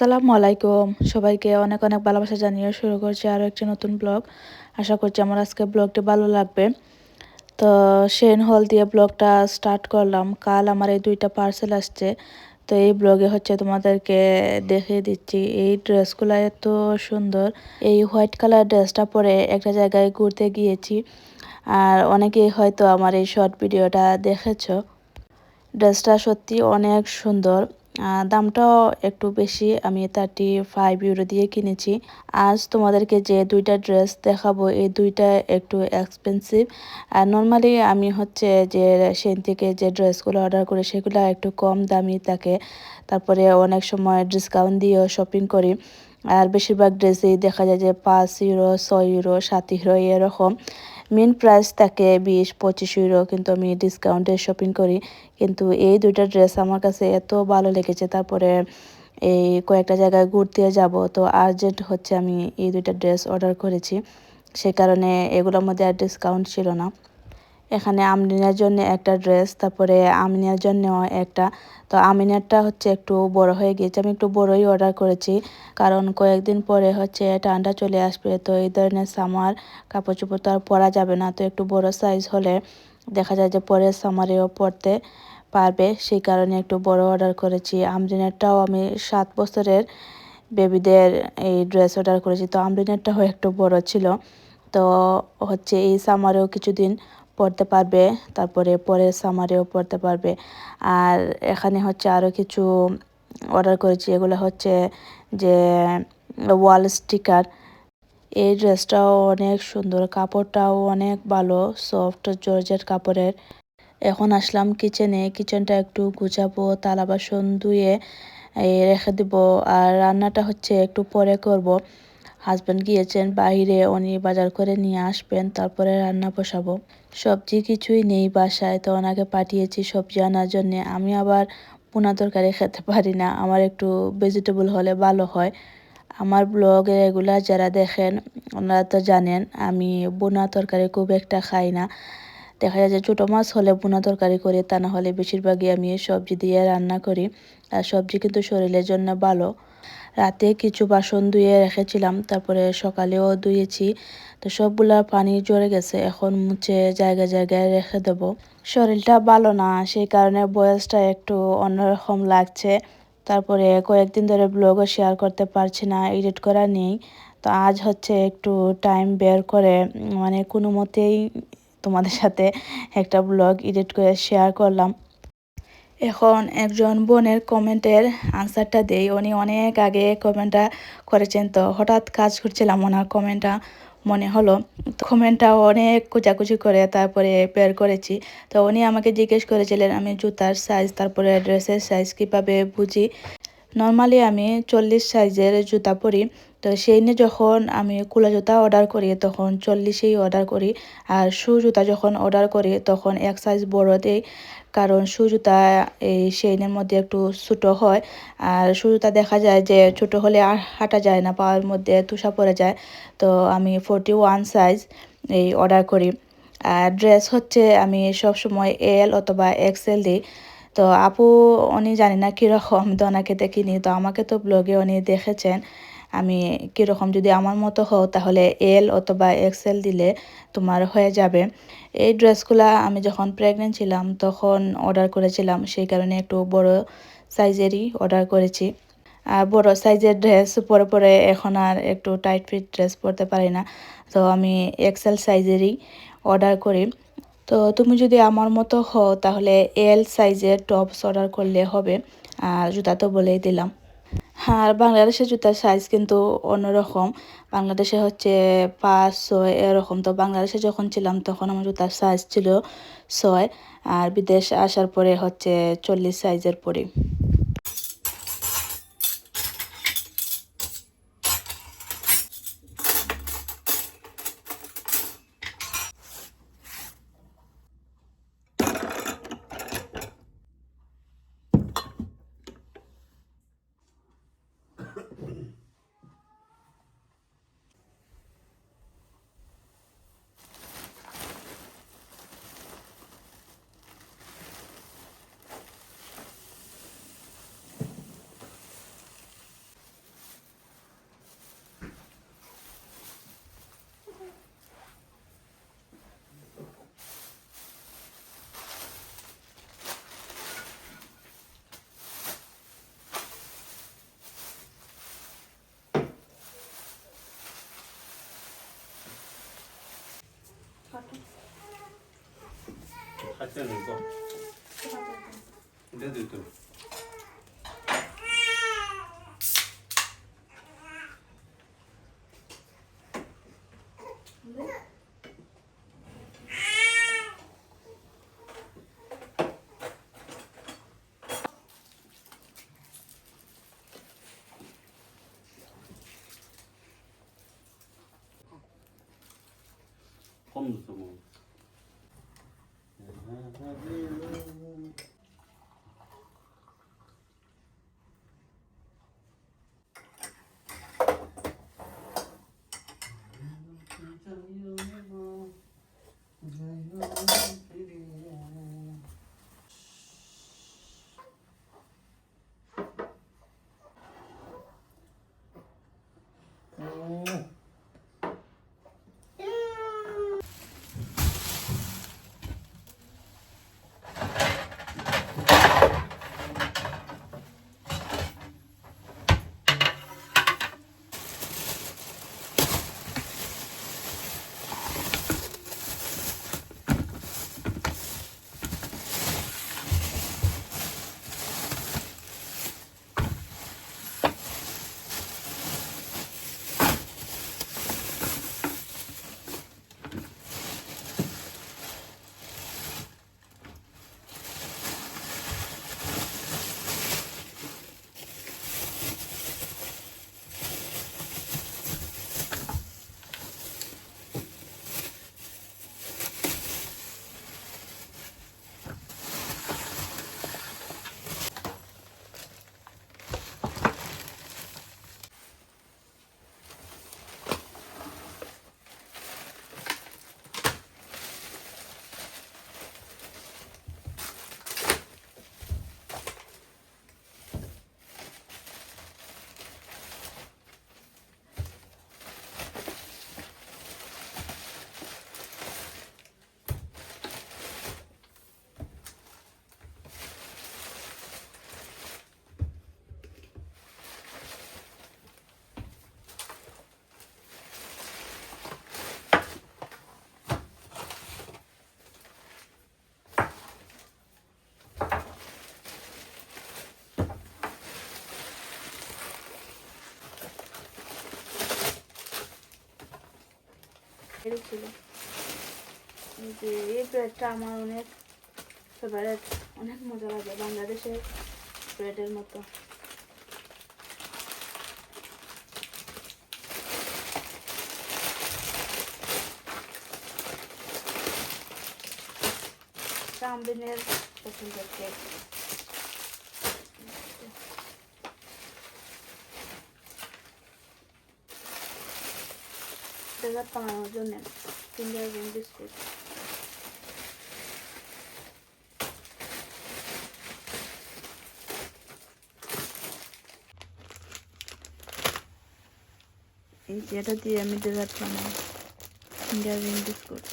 আসসালামু আলাইকুম। সবাইকে অনেক অনেক ভালোবাসা জানিয়ে শুরু করছি আরও একটি নতুন ব্লগ। আশা করছি আমার আজকে ব্লগটি ভালো লাগবে। তো সেন হল দিয়ে ব্লগটা স্টার্ট করলাম। কাল আমার এই দুইটা পার্সেল আসছে। তো এই ব্লগে হচ্ছে তোমাদেরকে দেখিয়ে দিচ্ছি, এই ড্রেসগুলো এত সুন্দর। এই হোয়াইট কালার ড্রেসটা পরে একটা জায়গায় ঘুরতে গিয়েছি। আর অনেকেই হয়তো আমার এই শর্ট ভিডিওটা দেখেছ। ড্রেসটা সত্যি অনেক সুন্দর। দামটাও একটু বেশি। আমি থার্টি ফাইভ ইউরো দিয়ে কিনেছি। আজ তোমাদেরকে যে দুইটা ড্রেস দেখাবো, এই দুইটা একটু এক্সপেন্সিভ আর নর্মালি আমি হচ্ছে যে সেন থেকে যে ড্রেসগুলো অর্ডার করি, সেগুলো একটু কম দামি থাকে। তারপরে অনেক সময় ডিসকাউন্ট দিয়েও শপিং করি। আর বেশিরভাগ ড্রেসেই দেখা যায় যে পাঁচ ইউরো ছয় ইউরো সাত ইউরো এরকম। মেন প্রাইস থাকে বিশ, পঁচিশ ইউরো কিন্তু আমি ডিসকাউন্টে শপিং করি। কিন্তু এই দুইটা ড্রেস আমার কাছে এত ভালো লেগেছে, তারপরে এই কয়েকটা জায়গায় ঘুরতে যাব, তো আর্জেন্ট হচ্ছে আমি এই দুইটা ড্রেস অর্ডার করেছি। সে কারণে এগুলোর মধ্যে আর ডিসকাউন্ট ছিল না। এখানে আমরিনার জন্য একটা ড্রেস তারপরে আমিনার জন্যও একটা। তো আমিনারটা হচ্ছে একটু বড় হয়ে গিয়েছে, আমি একটু বড়ই অর্ডার করেছি। কারণ কয়েকদিন পরে হচ্ছে ঠান্ডা চলে আসবে, তো এই ধরনের সামার কাপড় চোপড় তো আর পরা যাবে না, তো একটু বড় সাইজ হলে দেখা যায় যে পরে সামারেও পরতে পারবে। সেই কারণে একটু বড় অর্ডার করেছি। আমরিনারটাও আমি সাত বছরের বেবিদের এই ড্রেস অর্ডার করেছি, তো আমরিনারটাও একটু বড় ছিল। তো হচ্ছে এই সামারেও কিছুদিন পড়তে পারবে, তারপরে পরে সামারেও পড়তে পারবে। আর এখানে হচ্ছে আরও কিছু অর্ডার করেছি, এগুলো হচ্ছে যে ওয়াল স্টিকার এই ড্রেসটাও অনেক সুন্দর, কাপড়টাও অনেক ভালো সফট জর্জের কাপড়ের। এখন আসলাম কিচেনে কিচেনটা একটু গুছাবো তালা বাসন ধুয়ে রেখে দিব। আর রান্নাটা হচ্ছে একটু পরে করব। হাজব্যান্ড গিয়েছেন, বাইরে উনি বাজার করে নিয়ে আসবেন, তারপরে রান্না বসাবো। সবজি কিছুই নেই বাসায়, তো ওনাকে পাঠিয়েছি সবজি আনার জন্যে। আমি আবার পোনা তরকারি খেতে পারি না, আমার একটু ভেজিটেবল হলে ভালো হয়। আমার ব্লগে রেগুলার যারা দেখেন, ওনারা তো জানেন, আমি বোনা তরকারি খুব একটা খাই না। দেখা যায় যে ছোটো মাছ হলে বোনা তরকারি করি, তা না হলে বেশিরভাগই আমি সবজি দিয়ে রান্না করি। আর সবজি কিন্তু শরীরের জন্য ভালো। রাতে কিছু বাসন ধুয়ে রেখেছিলাম, তারপরে সকালেও ধুয়েছি। তো সবগুলা পানি জড়ে গেছে, এখন মুছে জায়গায় জায়গায় রেখে দেব। শরীরটা ভালো না, সেই কারণে বয়সটা একটু অন্যরকম লাগছে। তারপরে কয়েকদিন ধরে ব্লগও শেয়ার করতে পারছি না এডিট করা নেই। তো আজ হচ্ছে একটু টাইম বের করে মানে কোনো মতেই তোমাদের সাথে একটা ব্লগ এডিট করে শেয়ার করলাম। এখন একজন বোনের কমেন্টের আনসারটা দেই। উনি অনেক আগে কমেন্টটা করেছেন তো হঠাৎ কাজ করছিলাম ওনার কমেন্টটা মনে হলো। কমেন্টটা অনেক কুচাকুচি করে তারপরে বের করেছি। তো উনি আমাকে জিজ্ঞেস করেছিলেন, আমি জুতার সাইজ তারপরে ড্রেসের সাইজ কীভাবে বুঝি? নর্মালি আমি চল্লিশ সাইজের জুতা পরি। তো সেই নিয়ে যখন আমি কুলা জুতা অর্ডার করি, তখন চল্লিশেই অর্ডার করি। আর শু জুতা যখন অর্ডার করি, তখন এক সাইজ বড় দিই, কারণ শু জুতা এই সেইনের মধ্যে একটু ছোটো হয়। আর শু জুতা দেখা যায় যে ছোট হলে আর হাঁটা যায় না পাওয়ার মধ্যে তুষা পড়ে যায়। তো আমি ফোরটি ওয়ান সাইজ এই অর্ডার করি। আর ড্রেস হচ্ছে আমি সব সময় এল অথবা এক্সেল দিই। তো আপু, উনি জানি না কীরকম, তো ওনাকে দেখিনি। তো আমাকে তো ব্লগে উনি দেখেছেন। আমি কীরকম যদি আমার মতো হও, তাহলে এল অথবা এক্সেল দিলে তোমার হয়ে যাবে। এই ড্রেসগুলো আমি যখন প্রেগনেন্ট ছিলাম, তখন অর্ডার করেছিলাম, সেই কারণে একটু বড় সাইজেরই অর্ডার করেছি। আর বড় সাইজের ড্রেস পরে পরে এখন আর একটু টাইট ফিট ড্রেস পরতে পারি না। তো আমি এক্সেল সাইজেরই অর্ডার করি। তো তুমি যদি আমার মতো হও, তাহলে এল সাইজের টপস অর্ডার করলে হবে। আর জুতা তো বলেই দিলাম। আর বাংলাদেশের জুতার সাইজ কিন্তু অন্যরকম। বাংলাদেশে হচ্ছে পাঁচ, ছয়, এরকম। তো বাংলাদেশে যখন ছিলাম তখন আমার জুতার সাইজ ছিল ছয়, আর বিদেশ আসার পরে হচ্ছে চল্লিশ সাইজের পরে। একটা নেই তো এটা দিত কম দিত মনে এরকম ছিল। যে, এই ব্রেডটা আমার অনেক ফেভারেট অনেক মজা লাগে বাংলাদেশের ব্রেডের মতো। চাউমিনের পছন্দের কেক ডেজার্ট বানানোর জন্য ফিঙ্গার রিং বিস্কুট এই এটা দিয়ে আমি ডেজার্ট বানাই finger ring biscuit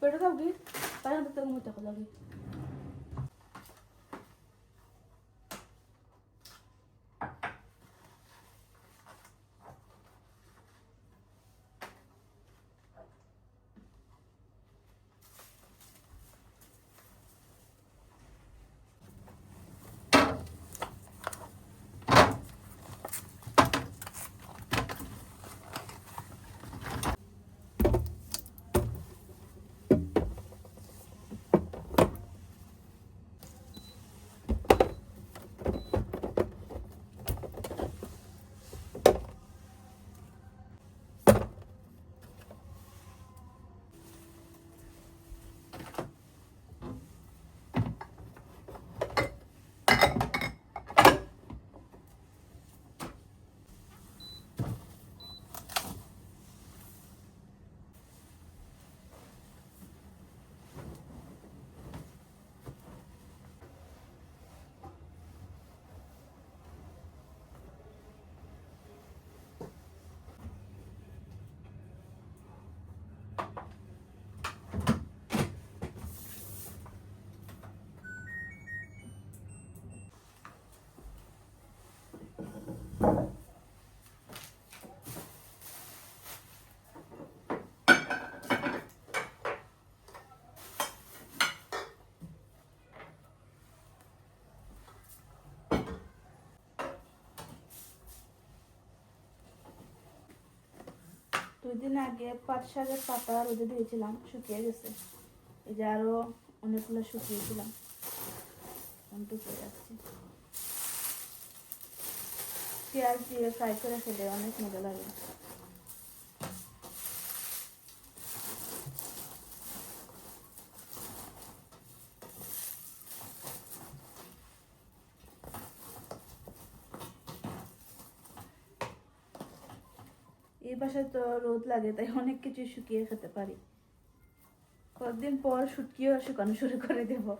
Pero kau gid, parang tatang mo ko lagi. দুই দিন আগে পাট শাকের পাতা রোদে দিয়েছিলাম, শুকিয়ে গেছে। এই যে আরও অনেকগুলো শুকিয়েছিলাম। টুকে যাচ্ছে পেঁয়াজ দিয়ে ফ্রাই করে ফেলে অনেক মজা লাগে। এই বাসায় তো রোদ লাগে, তাই অনেক কিছু শুকিয়ে খেতে পারি। কয়েকদিন পর শুটকিও শুকানো শুরু করে দেবো।